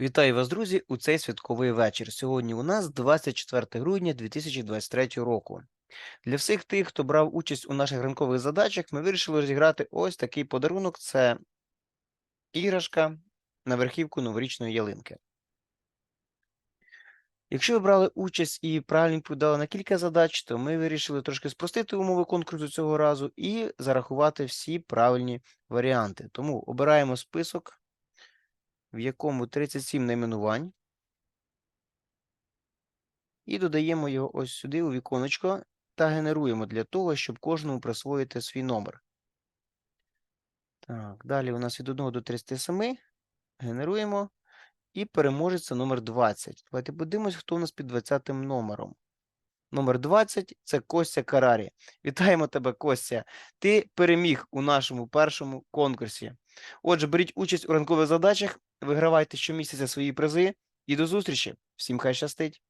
Вітаю вас, друзі, у цей святковий вечір. Сьогодні у нас 24 грудня 2023 року. Для всіх тих, хто брав участь у наших ранкових задачах, ми вирішили розіграти ось такий подарунок: це іграшка на верхівку новорічної ялинки. Якщо ви брали участь і правильно відповідали на кілька задач, то ми вирішили трошки спростити умови конкурсу цього разу і зарахувати всі правильні варіанти. Тому обираємо список, в якому 37 найменувань. І додаємо його ось сюди у віконечко та генеруємо для того, щоб кожному присвоїти свій номер. Так, далі у нас від 1 до 37 генеруємо. І переможець це номер 20. Давайте подивимось, хто у нас під 20 номером. Номер 20 це Костя Карарі. Вітаємо тебе, Костя. Ти переміг у нашому першому конкурсі. Отже, беріть участь у ранкових задачах, вигравайте щомісяця свої призи і до зустрічі. Всім хай щастить!